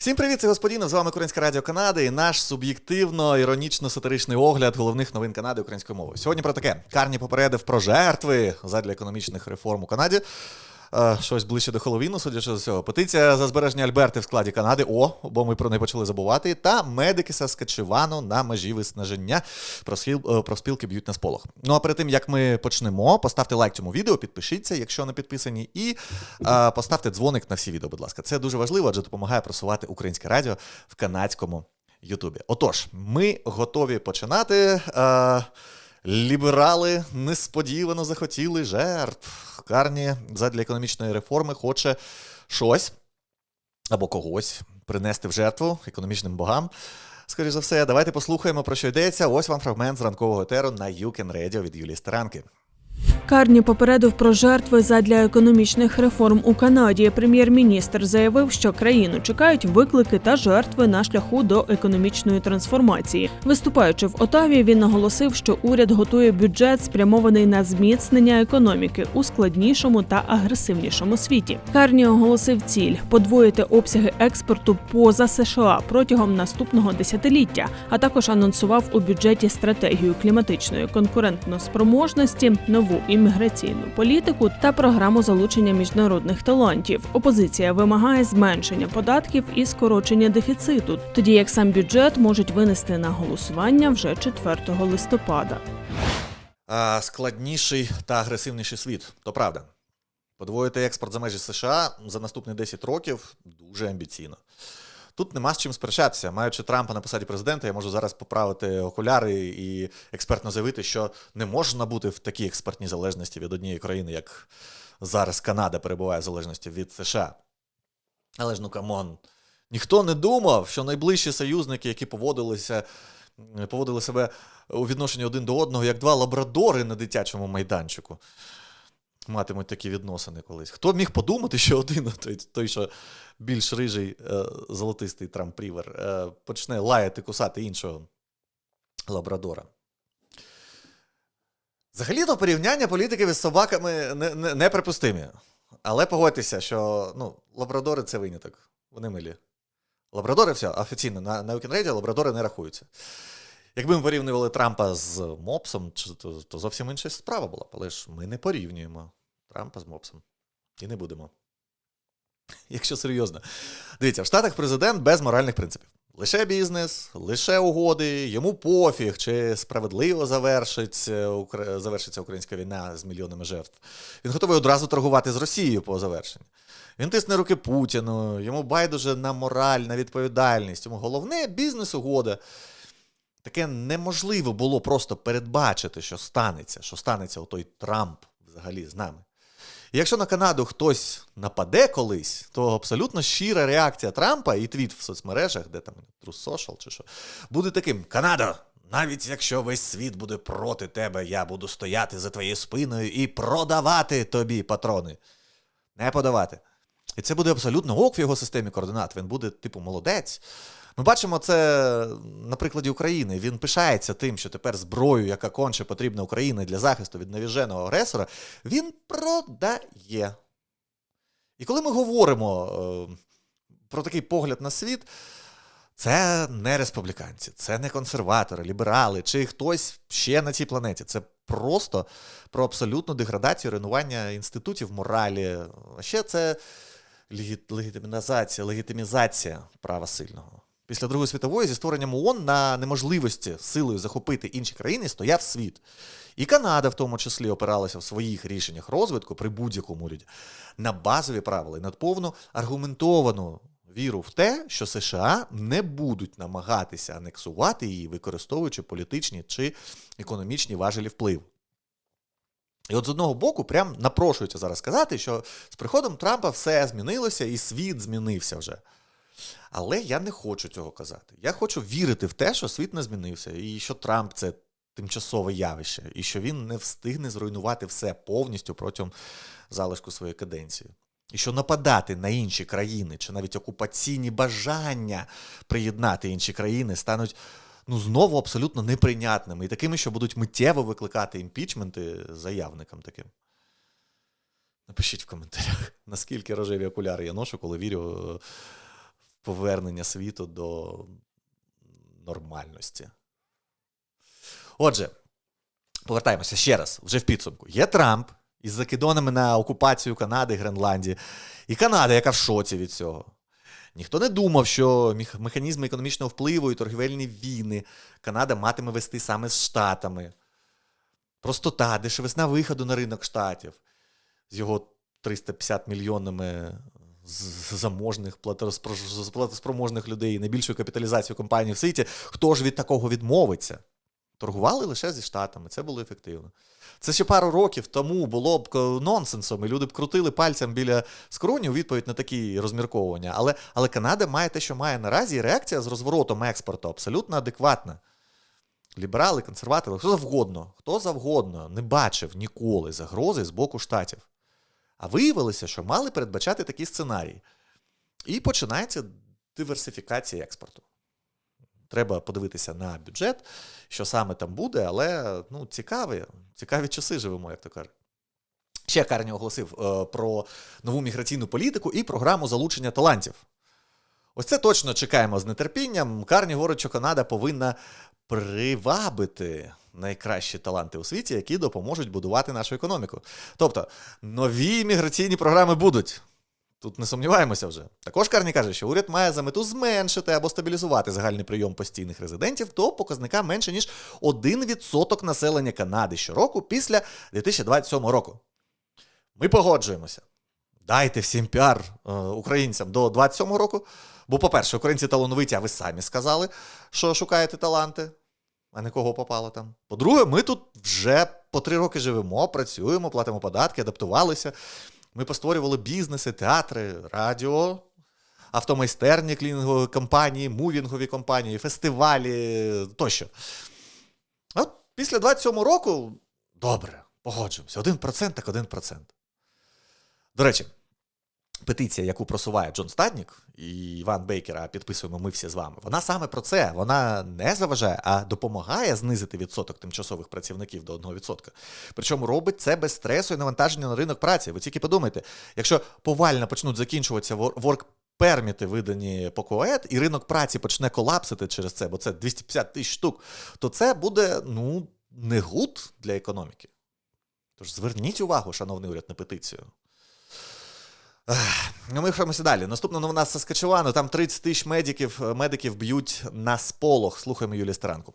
Всім привіт, це господіно. З вами Українське Радіо Канади і наш суб'єктивно іронічно-сатиричний огляд головних новин Канади українською мовою. Сьогодні про таке: Карні попередив про жертви задля економічних реформ у Канаді. Е, щось ближче до Хеллоуіну, судячи з цього. Петиція за збереження Альберти в складі Канади. О, бо ми про неї почали забувати. Та медики Саскачевану на межі виснаження. Про, схил, е, б'ють на сполох. Ну а перед тим як ми почнемо, поставте лайк цьому відео, підпишіться, якщо не підписані, і е, поставте дзвоник на всі відео, будь ласка. Це дуже важливо, адже допомагає просувати українське радіо в канадському Ютубі. Отож, ми готові починати. Е, Ліберали несподівано захотіли жертв. Карні задля економічної реформи хоче щось або когось принести в жертву економічним богам. Скоріше за все, давайте послухаємо, про що йдеться. Ось вам фрагмент з ранкового етеру на Юкен Радіо від Юлії Старанки. Карні попередив про жертви задля економічних реформ у Канаді. Прем'єр-міністр заявив, що країну чекають виклики та жертви на шляху до економічної трансформації. Виступаючи в Отаві, він наголосив, що уряд готує бюджет, спрямований на зміцнення економіки у складнішому та агресивнішому світі. Карні оголосив ціль подвоїти обсяги експорту поза США протягом наступного десятиліття, а також анонсував у бюджеті стратегію кліматичної конкурентноспроможності, нову імміграційну політику та програму залучення міжнародних талантів. Опозиція вимагає зменшення податків і скорочення дефіциту, тоді як сам бюджет можуть винести на голосування вже 4 листопада. А, складніший та агресивніший світ, то правда. Подвоїти експорт за межі США за наступні 10 років дуже амбіційно. Тут нема з чим сперечатися. Маючи Трампа на посаді президента, я можу зараз поправити окуляри і експертно заявити, що не можна бути в такій експертній залежності від однієї країни, як зараз Канада перебуває в залежності від США. Але ж ну камон, ніхто не думав, що найближчі союзники, які поводилися, поводили себе у відношенні один до одного, як два лабрадори на дитячому майданчику. Матимуть такі відносини колись. Хто міг подумати, що один той, той що більш рижий, е, золотистий Трамп Рівер, е, почне лаяти, кусати іншого лабрадора. Взагалі-то порівняння політиків із собаками не, не, неприпустимі. Але погодьтеся, що ну, лабрадори це виняток. Вони милі. Лабрадори все, офіційно, на, на Weekend лабрадори не рахуються. Якби ми порівнювали Трампа з Мопсом, то, то зовсім інша справа була. Але ж ми не порівнюємо Трампа з Мопсом. І не будемо. Якщо серйозно. Дивіться, в Штатах президент без моральних принципів. Лише бізнес, лише угоди, йому пофіг, чи справедливо завершиться, Укра- завершиться українська війна з мільйонами жертв. Він готовий одразу торгувати з Росією по завершенні. Він тисне руки Путіну, йому байдуже на мораль, на відповідальність. Йому головне бізнес-угода. Таке неможливо було просто передбачити, що станеться, що станеться отой Трамп взагалі з нами. І якщо на Канаду хтось нападе колись, то абсолютно щира реакція Трампа і твіт в соцмережах, де там True Social чи що, буде таким: Канада, навіть якщо весь світ буде проти тебе, я буду стояти за твоєю спиною і продавати тобі патрони. Не подавати. І це буде абсолютно ок в його системі координат. Він буде, типу, молодець. Ми бачимо це на прикладі України. Він пишається тим, що тепер зброю, яка конче потрібна Україні для захисту від навіженого агресора, він продає. І коли ми говоримо е, про такий погляд на світ, це не республіканці, це не консерватори, ліберали чи хтось ще на цій планеті. Це просто про абсолютну деградацію, руйнування інститутів моралі. А ще це легі- легітимізація, легітимізація права сильного. Після Другої світової зі створенням ООН на неможливості силою захопити інші країни стояв світ. І Канада, в тому числі, опиралася в своїх рішеннях розвитку при будь-якому уряді на базові правила і на повну аргументовану віру в те, що США не будуть намагатися анексувати її, використовуючи політичні чи економічні важелі впливу. І от з одного боку, прям напрошується зараз сказати, що з приходом Трампа все змінилося і світ змінився вже. Але я не хочу цього казати. Я хочу вірити в те, що світ не змінився, і що Трамп це тимчасове явище, і що він не встигне зруйнувати все повністю протягом залишку своєї каденції. І що нападати на інші країни, чи навіть окупаційні бажання приєднати інші країни стануть ну, знову абсолютно неприйнятними і такими, що будуть миттєво викликати імпічменти заявникам таким. Напишіть в коментарях, наскільки рожеві окуляри я ношу, коли вірю е, повернення світу до нормальності. Отже, повертаємося ще раз, вже в підсумку. Є Трамп із закидонами на окупацію Канади, Гренландії, і Канада, яка в шоці від цього. Ніхто не думав, що механізми економічного впливу і торгівельні війни Канада матиме вести саме з Штатами. Простота, дешевизна виходу на ринок штатів з його 350 мільйонами заможних платоспро- платоспроможних людей, найбільшою капіталізацією компаній в світі. Хто ж від такого відмовиться? Торгували лише зі Штатами, це було ефективно. Це ще пару років тому було б е, нонсенсом, і люди б крутили пальцем біля скроні у відповідь на такі розмірковування. Але, але Канада має те, що має наразі, і реакція з розворотом експорту абсолютно адекватна. Ліберали, консерватори, хто завгодно, хто завгодно не бачив ніколи загрози з боку штатів. А виявилося, що мали передбачати такі сценарії. І починається диверсифікація експорту. Треба подивитися на бюджет, що саме там буде, але ну, цікаві, цікаві часи живемо, як то кажуть. Ще Карні оголосив е, про нову міграційну політику і програму залучення талантів. Ось це точно чекаємо з нетерпінням. Карні говорить, що Канада повинна привабити найкращі таланти у світі, які допоможуть будувати нашу економіку. Тобто, нові міграційні програми будуть. Тут не сумніваємося вже. Також Карні каже, що уряд має за мету зменшити або стабілізувати загальний прийом постійних резидентів до показника менше ніж 1% населення Канади щороку після 2027 року. Ми погоджуємося. Дайте всім піар е, українцям до 27 року. Бо, по-перше, українці талановиті, а ви самі сказали, що шукаєте таланти, а не кого попало там. По-друге, ми тут вже по три роки живемо, працюємо, платимо податки, адаптувалися. Ми постворювали бізнеси, театри, радіо, автомайстерні, клінінгові компанії, мувінгові компанії, фестивалі тощо. От після 27 року добре, погоджуємося. 1% так 1%. До речі, петиція, яку просуває Джон Стаднік і Іван Бейкер, а підписуємо ми всі з вами, вона саме про це. Вона не заважає, а допомагає знизити відсоток тимчасових працівників до 1%. Причому робить це без стресу і навантаження на ринок праці. Ви тільки подумайте, якщо повально почнуть закінчуватися ворк перміти, видані по КОЕД, і ринок праці почне колапсити через це, бо це 250 тисяч штук, то це буде ну, не гуд для економіки. Тож зверніть увагу, шановний уряд, на петицію. Ну, ми рухаємося далі. Наступна новина з Саскачевану. Там 30 тисяч медиків, медиків б'ють на сполох. Слухаємо Юлію Старанку.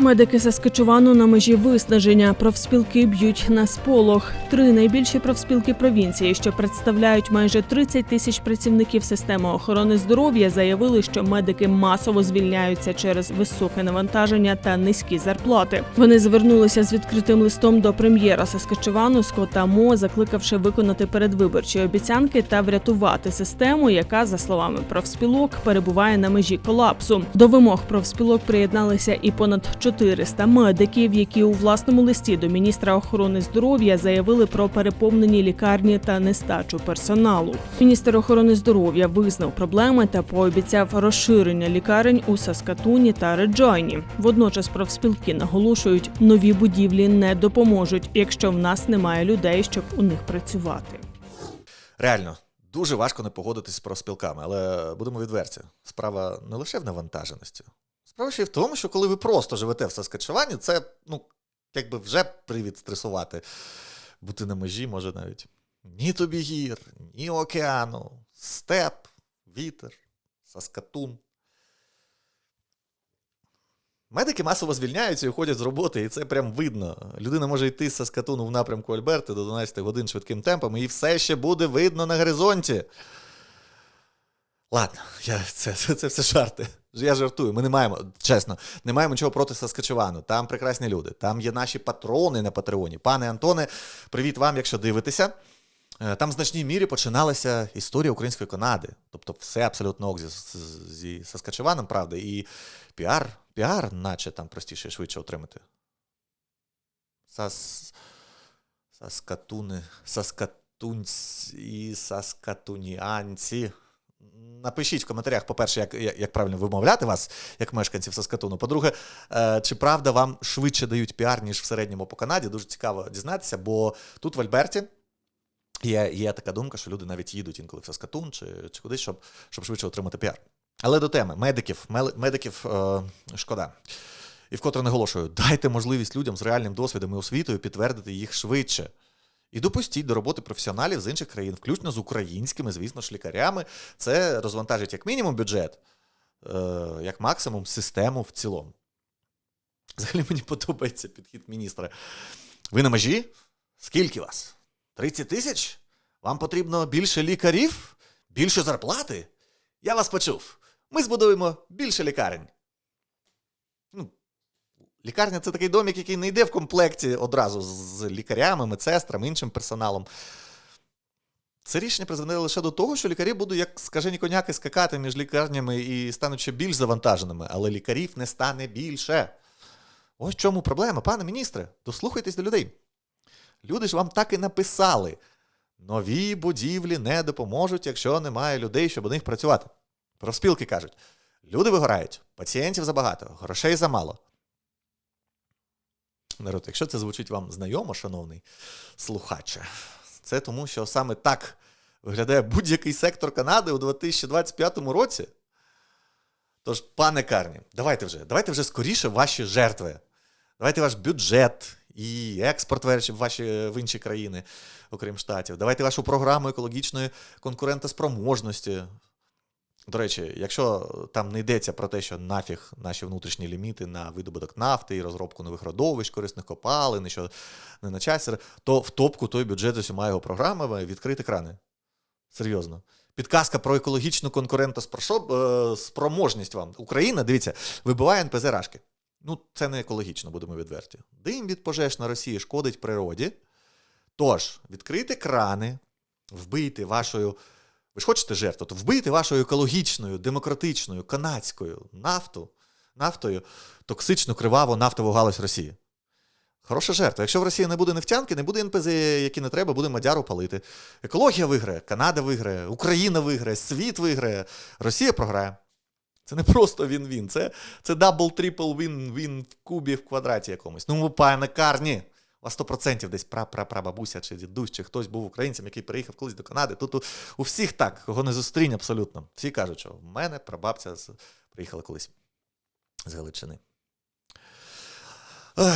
Медики Саскачевану на межі виснаження. Профспілки б'ють на сполох. Три найбільші профспілки провінції, що представляють майже 30 тисяч працівників системи охорони здоров'я, заявили, що медики масово звільняються через високе навантаження та низькі зарплати. Вони звернулися з відкритим листом до прем'єра Саскачевану Скотта Мо, закликавши виконати передвиборчі обіцянки та врятувати систему, яка, за словами профспілок, перебуває на межі колапсу. До вимог профспілок приєдналися і понад 400 медиків, які у власному листі до міністра охорони здоров'я заявили про переповнені лікарні та нестачу персоналу. Міністр охорони здоров'я визнав проблеми та пообіцяв розширення лікарень у Саскатуні та Реджойні. Водночас профспілки наголошують, нові будівлі не допоможуть, якщо в нас немає людей, щоб у них працювати. Реально, дуже важко не погодитись з профспілками, але будемо відверті. Справа не лише в навантаженості. Справа ще в тому, що коли ви просто живете в Саскачевані, це ну, якби вже привід стресувати. Бути на межі може навіть ні тобі гір, ні океану, степ, вітер, Саскатун. Медики масово звільняються і уходять з роботи, і це прям видно. Людина може йти з Саскатуну в напрямку Альберти до 12 годин швидким темпом, і все ще буде видно на горизонті. Ладно, я, це, це, це все жарти. Я жартую. Ми не маємо, чесно, не маємо нічого проти Саскачевану. Там прекрасні люди. Там є наші патрони на Патреоні. Пане Антоне, привіт вам, якщо дивитеся. Е, Там в значній мірі починалася історія української Канади. Тобто все абсолютно ок зі, зі Саскачеваном, правда, і піар, піар, наче там простіше і швидше отримати. Сас... Саскатуни, Саскатунці і Саскатуніанці. Напишіть в коментарях, по-перше, як, як, правильно вимовляти вас, як мешканців Саскатуну. По-друге, е, чи правда вам швидше дають піар, ніж в середньому по Канаді? Дуже цікаво дізнатися, бо тут в Альберті Є, є така думка, що люди навіть їдуть інколи в Саскатун чи, чи кудись, щоб, щоб швидше отримати піар. Але до теми медиків, медиків е, шкода. І вкотре наголошую, дайте можливість людям з реальним досвідом і освітою підтвердити їх швидше. І допустіть до роботи професіоналів з інших країн, включно з українськими, звісно ж, лікарями. Це розвантажить як мінімум бюджет, е, як максимум систему в цілому. Взагалі мені подобається підхід міністра. Ви на межі? Скільки вас? 30 тисяч? Вам потрібно більше лікарів? Більше зарплати? Я вас почув. Ми збудуємо більше лікарень. Лікарня це такий домик, який не йде в комплекті одразу з лікарями, медсестрами, іншим персоналом. Це рішення призведе лише до того, що лікарі будуть як скажені коняки скакати між лікарнями і стануть ще більш завантаженими, але лікарів не стане більше. Ось в чому проблема, пане міністре. Дослухайтесь до людей. Люди ж вам так і написали: нові будівлі не допоможуть, якщо немає людей, щоб у них працювати. Профспілки кажуть: люди вигорають, пацієнтів забагато, грошей замало. Народ, якщо це звучить вам знайомо, шановний слухаче, це тому, що саме так виглядає будь-який сектор Канади у 2025 році. Тож, пане Карні, давайте вже, давайте вже скоріше ваші жертви. Давайте ваш бюджет і експорт в ваші в інші країни, окрім штатів. Давайте вашу програму екологічної конкурентоспроможності. До речі, якщо там не йдеться про те, що нафіг наші внутрішні ліміти на видобуток нафти і розробку нових родовищ, корисних копалин, і що не на часі, то в топку той бюджет з усіма його програмами відкрити крани. Серйозно. Підказка про екологічну конкурентоспроможність вам. Україна, дивіться, вибиває НПЗ рашки. Ну, це не екологічно, будемо відверті. Дим від пожеж на Росії шкодить природі. Тож, відкрийте крани, вбийте вашою. Ви ж хочете жертву, то вбийте вашою екологічною, демократичною, канадською нафту, нафтою токсичну криваву нафтову галузь Росії. Хороша жертва. Якщо в Росії не буде нефтянки, не буде НПЗ, які не треба, буде мадяру палити. Екологія виграє, Канада виграє, Україна виграє, світ виграє, Росія програє. Це не просто він-він, це, це дабл-трипл він-він в кубі в квадраті якомусь. Ну, пане Карні, вас 100% десь пра-пра-прабабуся чи дідусь, чи хтось був українцем, який приїхав колись до Канади. Тут у, у всіх так, кого не зустрінь абсолютно. Всі кажуть, що в мене прабабця з, приїхала колись з Галичини.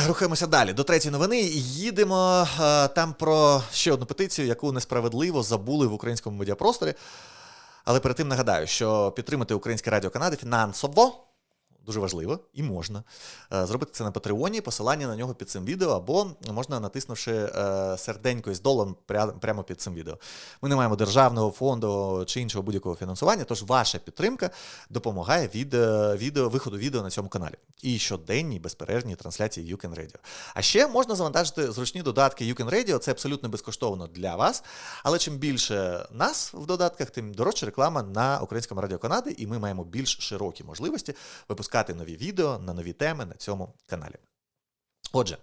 Рухаємося далі. До третьої новини. Їдемо е, там про ще одну петицію, яку несправедливо забули в українському медіапросторі. Але перед тим нагадаю, що підтримати Українське Радіо Канади фінансово дуже важливо і можна Е, зробити це на Патреоні, посилання на нього під цим відео, або можна натиснувши е, серденько із долом прямо під цим відео. Ми не маємо державного фонду чи іншого будь-якого фінансування, тож ваша підтримка допомагає від е, відео, виходу відео на цьому каналі. І щоденній безперервній трансляції YouCan Radio. А ще можна завантажити зручні додатки YouCan Radio, це абсолютно безкоштовно для вас. Але чим більше нас в додатках, тим дорожча реклама на українському радіо Канади, і ми маємо більш широкі можливості випускати нові відео на нові теми на цьому каналі. Отже,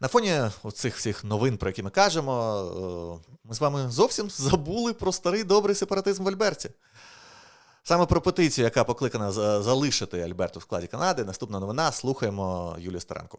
на фоні цих всіх новин, про які ми кажемо, е, ми з вами зовсім забули про старий добрий сепаратизм в Альберті. Саме про петицію, яка покликана залишити Альберту в складі Канади. Наступна новина. Слухаємо Юлію Старенко.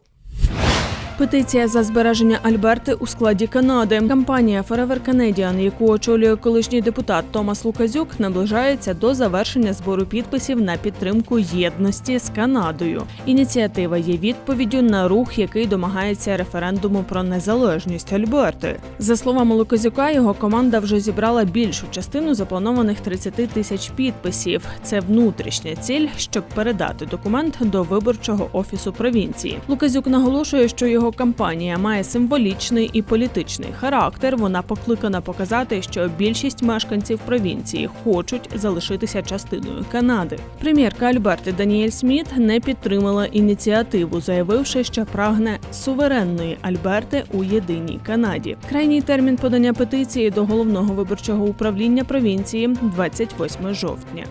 Петиція за збереження Альберти у складі Канади. Кампанія Forever Canadian, яку очолює колишній депутат Томас Луказюк, наближається до завершення збору підписів на підтримку єдності з Канадою. Ініціатива є відповіддю на рух, який домагається референдуму про незалежність Альберти. За словами Луказюка, його команда вже зібрала більшу частину запланованих 30 тисяч підписів. Це внутрішня ціль, щоб передати документ до виборчого офісу провінції. Луказюк наголошує, що його кампанія має символічний і політичний характер. Вона покликана показати, що більшість мешканців провінції хочуть залишитися частиною Канади. Прем'єрка Альберти Даніель Сміт не підтримала ініціативу, заявивши, що прагне суверенної Альберти у єдиній Канаді. Крайній термін подання петиції до головного виборчого управління провінції 28 жовтня.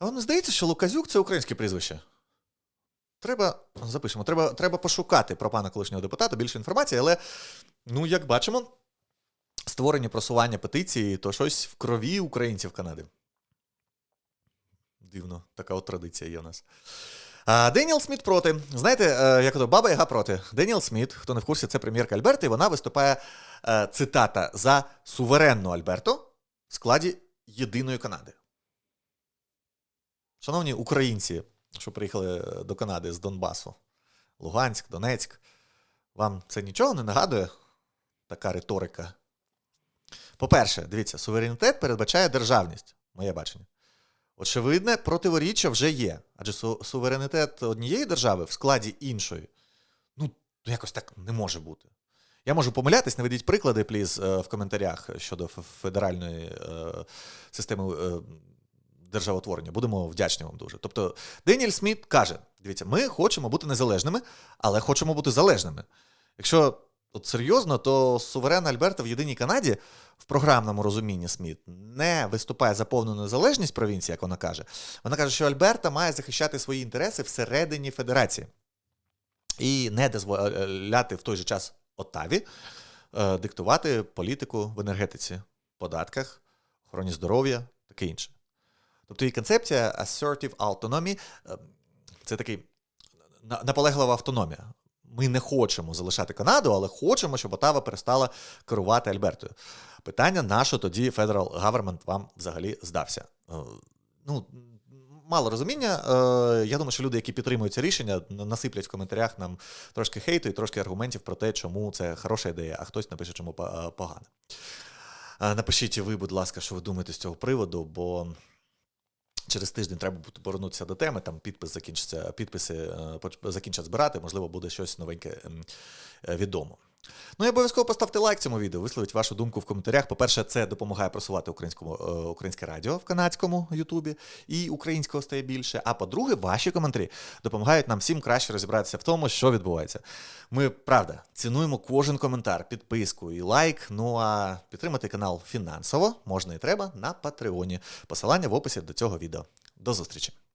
А вам здається, що Луказюк це українське прізвище? Треба, запишемо, треба, треба пошукати про пана колишнього депутата більше інформації, але, ну, як бачимо, створення просування петиції то щось в крові українців Канади. Дивно, така от традиція є у нас. А, Деніел Сміт проти. Знаєте, е, як то баба Яга проти. Деніел Сміт, хто не в курсі, це прем'єрка Альберти, і вона виступає е, цитата за суверенну Альберту в складі єдиної Канади. Шановні українці, що приїхали е, до Канади з Донбасу, Луганськ, Донецьк, вам це нічого не нагадує? Така риторика. По-перше, дивіться, суверенітет передбачає державність, моє бачення. Очевидне, противоріччя вже є. Адже су- суверенітет однієї держави в складі іншої, ну, якось так не може бути. Я можу помилятись, наведіть приклади, пліз, е, в коментарях щодо федеральної е, системи державотворення. Будемо вдячні вам дуже. Тобто, Деніель Сміт каже: дивіться, ми хочемо бути незалежними, але хочемо бути залежними. Якщо от серйозно, то суверенна Альберта в єдиній Канаді в програмному розумінні Сміт не виступає за повну незалежність провінції, як вона каже. Вона каже, що Альберта має захищати свої інтереси всередині федерації і не дозволяти в той же час Оттаві е, диктувати політику в енергетиці, податках, охороні здоров'я, таке інше. Тобто і концепція assertive autonomy е, це такий наполеглива автономія. Ми не хочемо залишати Канаду, але хочемо, щоб Отава перестала керувати Альбертою. Питання, на що тоді Federal Government вам взагалі здався? Е, Ну, мало розуміння. Е, Я думаю, що люди, які підтримують це рішення, насиплять в коментарях нам трошки хейту і трошки аргументів про те, чому це хороша ідея, а хтось напише, чому по- погана. Е, Напишіть ви, будь ласка, що ви думаєте з цього приводу, бо через тиждень треба буде повернутися до теми. Там підпис закінчиться, підписи е, закінчать збирати, можливо, буде щось новеньке ем, е, відомо. Ну і обов'язково поставте лайк цьому відео, висловіть вашу думку в коментарях. По-перше, це допомагає просувати українському, е, українське радіо в канадському Ютубі, і українського стає більше. А по-друге, ваші коментарі допомагають нам всім краще розібратися в тому, що відбувається. Ми, правда, цінуємо кожен коментар, підписку і лайк. Ну а підтримати канал фінансово можна і треба на Патреоні. Посилання в описі до цього відео. До зустрічі!